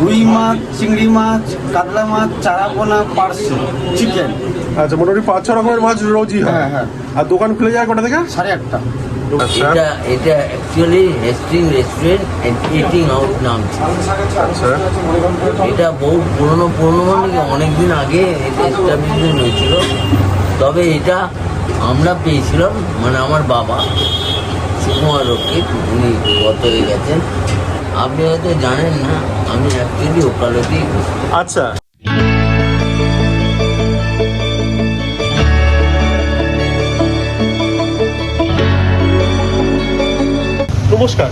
রুই মাছ চিংড়ি মাছ কাতলা মাছ চারাপোনা পার্সে চিকেন। আচ্ছা মোটামুটি পাঁচ ছ রকমের মাছ রোজই হয়। হ্যাঁ, হ্যাঁ। আর দোকান খুলে যায় কটা থেকে? সাড়ে আটটা। আচ্ছা। এটা এটা actually Hasting restaurant and eating out নাম আচ্ছা। এটা বহু পুরনো পুরনো মানে কি অনেকদিন আগে এটা এস্টাবলিশমেন্ট হয়েছিল। তবে এটা আমরা পেয়েছিলাম মানে আমার বাবা সুকুমার রক্ষিত উনি গত হয়ে গেছেন। আপনি হয়তো জানেন না, আমি অ্যাকচুয়ালি ওকালতি। আচ্ছা। নমস্কার।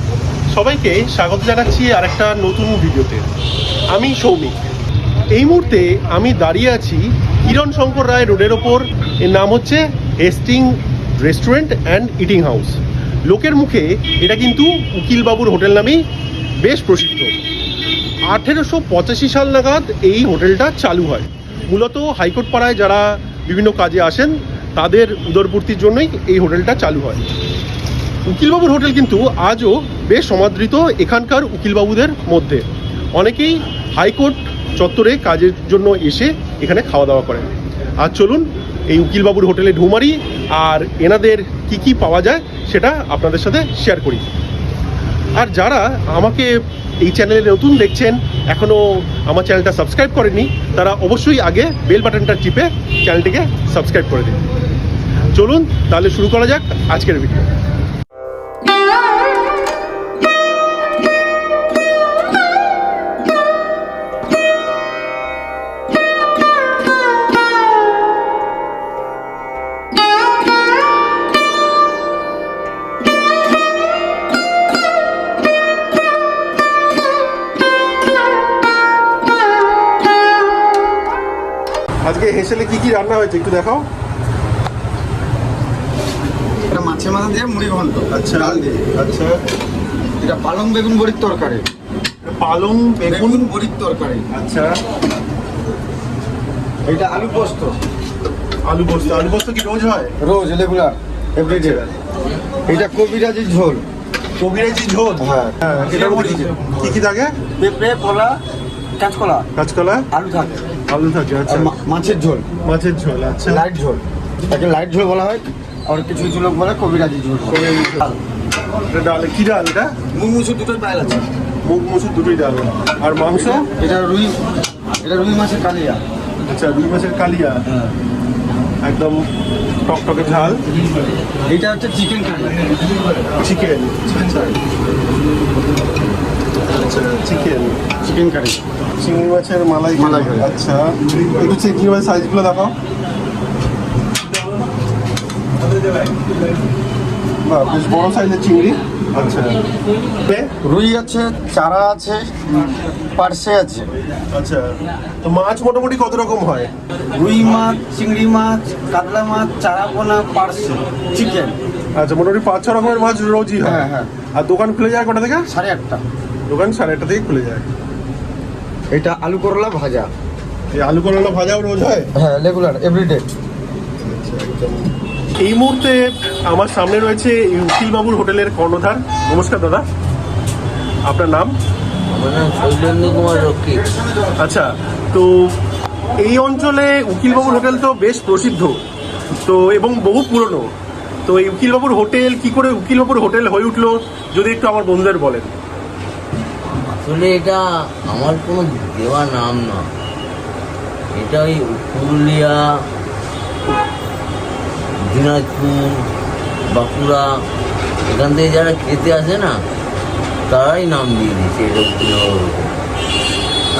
সবাইকে স্বাগত জানাচ্ছি আরেকটা নতুন ভিডিওতে। আমি সৌমিক। এই মুহূর্তে আমি দাঁড়িয়ে আছি কিরণ শঙ্কর রায় রোডের ওপর। এর নাম হচ্ছে Hasting restaurant and eating house লোকের মুখে এটা কিন্তু উকিলবাবুর হোটেল নামেই বেশ প্রসিদ্ধ। আঠেরোশো পঁচাশি সাল নাগাদ এই হোটেলটা চালু হয়। মূলত হাইকোর্ট পাড়ায় যারা বিভিন্ন কাজে আসেন, তাদের উদরপূর্তির জন্যই এই হোটেলটা চালু হয়। উকিলবাবুর হোটেল কিন্তু আজও বেশ সমাদৃত এখানকার উকিলবাবুদের মধ্যে। অনেকেই হাইকোর্ট চত্বরে কাজের জন্য এসে এখানে খাওয়া দাওয়া করেন। আর চলুন এই উকিলবাবুর হোটেলে ঢুমারি আর এনাদের কি কি পাওয়া যায় সেটা আপনাদের সাথে শেয়ার করি। আর যারা আমাকে এই চ্যানেলে নতুন দেখছেন এখনও আমার চ্যানেলটা সাবস্ক্রাইব করেনি তারা অবশ্যই আগে বেল বাটনটা টিপে চ্যানেলটিকে সাবস্ক্রাইব করে দিন। চলুন, তাহলে শুরু করা যাক আজকের ভিডিও আজকে হেসেলে কি কি রান্না হয়েছে একটু দেখাও? এটা মাছের মাথা দিয়ে মুড়ি ঘন্ট। আচ্ছা। ডাল দিয়ে। আচ্ছা। এটা পালং বেগুন বড়ির তরকারি। পালং বেগুন? বড়ির তরকারি। আচ্ছা। এটা আলু পোস্ত। আলু পোস্ত। আলু পোস্ত কি রোজ হয়? রোজ রেগুলার এভরিডে এটা কবিরাজি ঝোল। কবিরাজি ঝোল? হ্যাঁ। হ্যাঁ মধ্যে কি কি থাকে? পেঁপে কলা কাঁচকলা। কাঁচকলা? আলু থাকে। আলু থাকে আচ্ছা। মাছের ঝোল। মাছের ঝোল আচ্ছা। লাইট ঝোল। তাকে লাইট ঝোল বলা হয় আর কিছু কিছু লোক বলে কবিরাজি ঝোল। কবিরাজি ঝোল। ডাল। এটা ডাল কি ডাল এটা? মুগ মুসুর দুটোই পায়েল আছে মুগ মসুর দুটোই ডাল। আর মাংস? এটা রুই এটা রুই মাছের কালিয়া। আচ্ছা রুই মাছের কালিয়া। একদম টকটকে ঝাল। এটা হচ্ছে চিকেন কারি চিকেন আচ্ছা। চিকেন চিকেন কারি চিংড়ি মাছের মালাই মালাই কারি। আচ্ছা একটু চিংড়ি মাছের সাইজগুলো দেখাও। বাহ বেশ বড় সাইজের চিংড়ি। আচ্ছা। রুই আছে চারা আছে পার্সে আছে। আচ্ছা তো মাছ মোটামুটি কত রকম হয়? রুই মাছ চিংড়ি মাছ কাতলা মাছ চারাপোনা পার্সে চিকেন আচ্ছা মোটামুটি পাঁচ ছ রকমের মাছ রোজই হ্যাঁ, হ্যাঁ। আর দোকান খুলে যায় কটা থেকে? সাড়ে আটটা। দোকান সাড়ে আটটা থেকে খুলে যায়। এটা আলু করলা ভাজা। এই আলু করলা ভাজাও রোজ হয়? হ্যাঁ রেগুলার এভরিডে এই মুহূর্তে আমার সামনে রয়েছে উকিলবাবুর হোটেলের কর্ণধার। নমস্কার দাদা। আপনার নাম? কুমার আচ্ছা তো এই অঞ্চলে উকিলবাবুর হোটেল তো বেশ প্রসিদ্ধ। তো এবং বহু পুরনো। তো এই উকিলবাবুর হোটেল কি করে উকিলবাবুর হোটেল হয়ে উঠল যদি একটু আমার বন্ধুদের বলেন। আসলে এটা আমার কোনো দেওয়া নাম না এটা ওই পুরুলিয়া দিনাজপুর বাঁকুড়া এখান থেকে যারা খেতে আসে না তারাই নাম দিয়ে দিয়েছে এটা।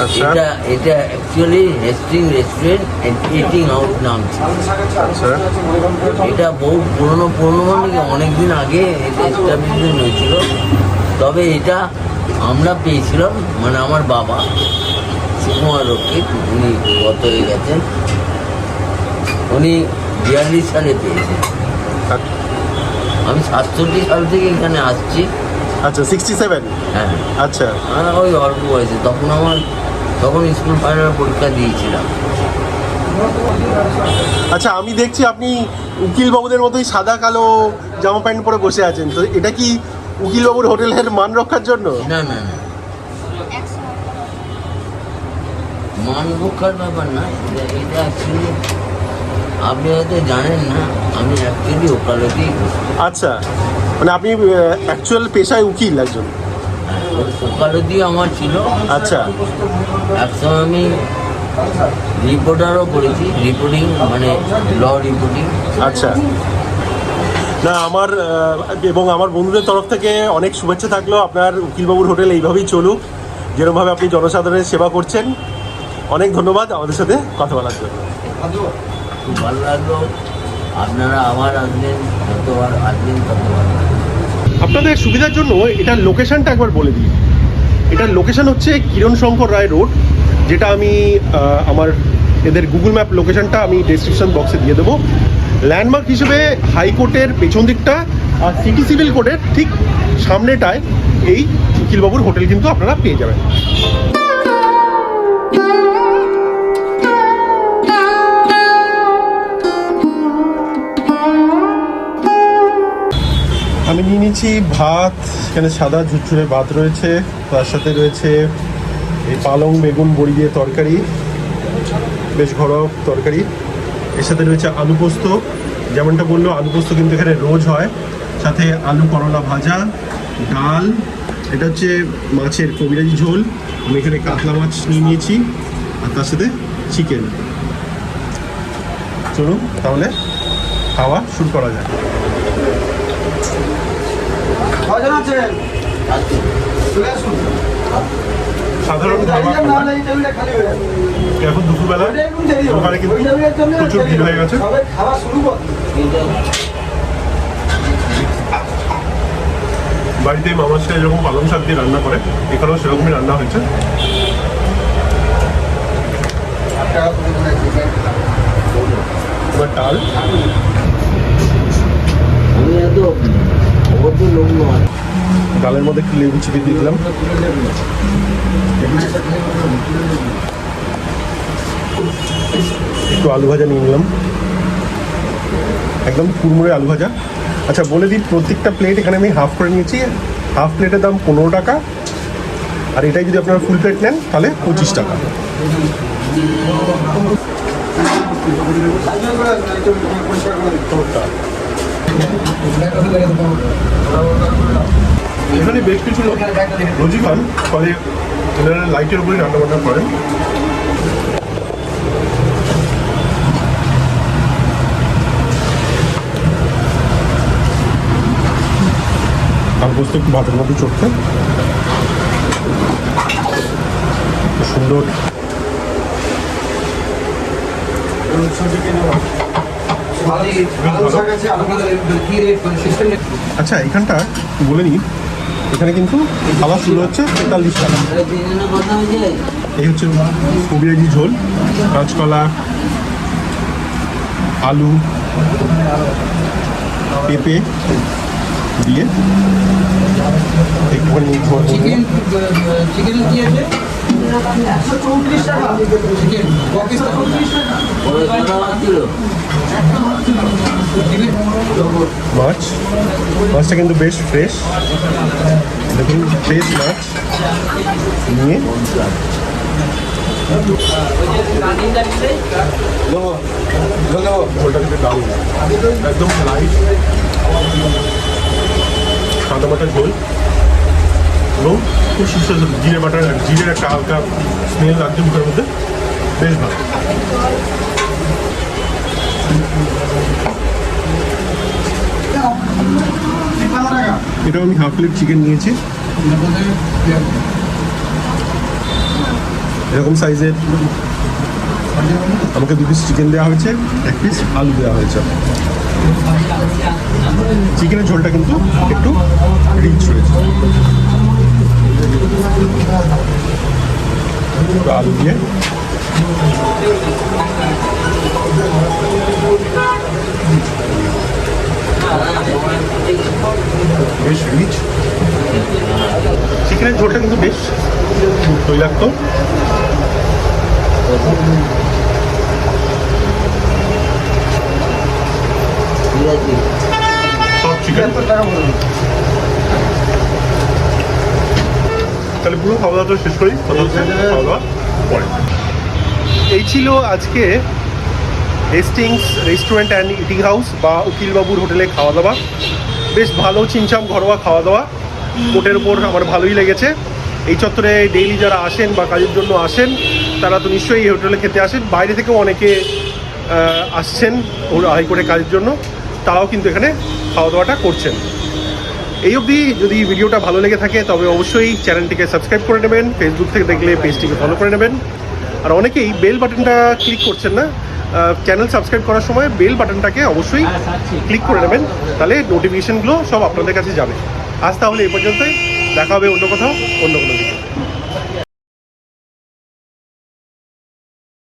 আচ্ছা এটা এটা actually Hasting restaurant and eating out নাম। আচ্ছা এটা বহু পুরনো পুরনো মানে কি অনেকদিন আগে এটা এস্টাবলিশমেন্ট হয়েছিল তবে এটা আমরা পেয়েছিলাম মানে আমার বাবা সুকুমার রক্ষিত উনি গত হয়ে গেছেন? উনি বিয়াল্লিশ সালে পেয়েছেন। আমি সাতষট্টি সাল থেকে এখানে আসছি। আচ্ছা সিক্সটি সেভেন হ্যাঁ। আচ্ছা। আমরা ওই অল্প বয়সে তখন আমার তখন স্কুল ফাইনাল পরীক্ষা দিয়েছিলাম। আচ্ছা আমি দেখছি আপনি উকিল বাবুদের মতোই সাদা কালো জামা প্যান্ট পরে বসে আছেন। তো এটা কি উকিল বাবুর হোটেলের মান রক্ষার জন্য? না না না। মান রক্ষার ব্যাপার না এটা এটা অ্যাকচুয়ালি আপনি হয়তো জানেন না আমি অ্যাকচুয়ালি ওকালতি। আচ্ছা মানে আপনি অ্যাকচুয়াল পেশায় উকিল একজন। ওকালতি আমার ছিল। আচ্ছা। একসময় আমি রিপোর্টারও করেছি রিপোর্টিং মানে ল রিপোর্টিং আচ্ছা। না আমার এবং আমার বন্ধুদের তরফ থেকে অনেক শুভেচ্ছা থাকল। আপনার উকিলবাবুর হোটেল এইভাবেই চলুক। যেরকমভাবে আপনি জনসাধারণের সেবা করছেন অনেক ধন্যবাদ আমাদের সাথে কথা বলার জন্য। খুব ভালো লাগল। আপনারা আবার আসবেন যতবার আসবেন ততবার আপনাদের সুবিধার জন্য এটার লোকেশনটা একবার বলে দিই। এটার লোকেশন হচ্ছে কিরণ শঙ্কর রায় রোড যেটা আমি আমার এদের গুগল ম্যাপ লোকেশনটা আমি ডেসক্রিপশন বক্সে দিয়ে দেবো। ল্যান্ডমার্ক হিসেবে হাইকোর্টের পেছন দিকটা আর সিটি সিভিল কোর্টের ঠিক সামনেটায় এই উকিলবাবুর হোটেল কিন্তু আপনারা পেয়ে যাবেন। আমি নিয়ে নিয়েছি ভাত, এখানে সাদা ঝুরঝুরে ভাত রয়েছে, তার সাথে রয়েছে এই পালং বেগুন বড়ি দিয়ে তরকারি, বেশ ঘরোয়া তরকারি। এর সাথে রয়েছে আলু পোস্ত। যেমনটা বলল, আলু পোস্ত কিন্তু এখানে রোজ হয়। সাথে আলু করলা ভাজা, ডাল, এটা হচ্ছে মাছের কবিরাজি ঝোল। আমি এখানে কাতলা মাছ নিয়ে নিয়েছি, আর তার সাথে চিকেন। চলুন, তাহলে খাওয়া শুরু করা যায় আসুন। সাধারণ। এখন দুপুরবেলা। দোকানে কিন্তু প্রচুর ভিড় হয়ে গেছে। খাওয়া শুরু বাড়িতে মামার সাথে যেরকম পালং শাক দিয়ে রান্না করে এখানেও সেরকমই রান্না হয়েছে। ডাল। আমি এত অত লোক নয়। ডালের মধ্যে একটু লেবু চিপে দিয়ে দিলাম। একটু আলু ভাজা নিয়ে নিলাম। একদম কুড়মুড়ে আলু ভাজা। আচ্ছা বলে দিই প্রত্যেকটা প্লেট এখানে আমি হাফ করে নিয়েছি। হাফ প্লেটের দাম পনেরো টাকা। আর এটাই যদি আপনারা ফুল প্লেট নেন, তাহলে পঁচিশ টাকা। এখানে বেশ কিছু লোক রোজই খান ফলে এনারা লাইটের উপরে রান্না বান্না করেন আর বসতে একটু ভাতের মধ্যে চড়তে সুন্দর। আচ্ছা এখানটা বলে নিই এখানে কিন্তু খাবার শুরু হচ্ছে তেতাল্লিশ টাকা। এই হচ্ছে কবিরাজি ঝোল কাঁচকলা আলু পেঁপে দিয়ে একটুখানি চিকেন চিকেন কি আছে? মাছ মাছটা কিন্তু বেশ ফ্রেশ দেখুন ফ্রেশ মাছ নিয়ে একদম লাইট সাদা মাটার ঝোল এবং খুব সুস্বাদু জিরে বাটার জিরের একটা হালকা স্মেল লাগছে মুখের মধ্যে। বেশ ভালো। এটাও আমি হাফ প্লেট চিকেন নিয়েছি। এরকম সাইজের আমাকে দু পিস চিকেন দেওয়া হয়েছে, এক পিস আলু দেওয়া হয়েছে। চিকেনের ঝোলটা কিন্তু একটু রিচ হয়েছে। আলু দিয়ে বেশ রিচ চিকেনের ঝোলটা কিন্তু বেশ। তৈলাক্ত সব চিকেন তাহলে পুরো খাওয়া দাওয়াটা শেষ করি। খাওয়া দাওয়া। পরে এই ছিল আজকে Hastings restaurant and eating house বা উকিলবাবুর হোটেলে খাওয়া দাওয়া বেশ ভালো চিনচাম ঘরোয়া খাওয়া দাওয়া কোটের উপর আমার ভালোই লেগেছে। এই চত্বরে ডেইলি যারা আসেন বা কাজের জন্য আসেন, তারা তো নিশ্চয়ই এই হোটেলে খেতে আসেন। বাইরে থেকেও অনেকে আসছেন ওর হাই করে কাজের জন্য। তারাও কিন্তু এখানে খাওয়া দাওয়াটা করছেন। এই অবধি যদি ভিডিওটা ভালো লেগে থাকে তবে অবশ্যই চ্যানেলটিকে সাবস্ক্রাইব করে নেবেন। ফেসবুক থেকে দেখলে পেজটিকে ফলো করে নেবেন। আর অনেকেই বেল বাটনটা ক্লিক করছেন না। চ্যানেল সাবস্ক্রাইব করার সময় বেল বাটনটাকে অবশ্যই ক্লিক করে নেবেন। তাহলে নোটিফিকেশানগুলো সব আপনাদের কাছে যাবে। আজ তাহলে এই পর্যন্তই। দেখা হবে অন্য কোথাও অন্য কোনো দিন।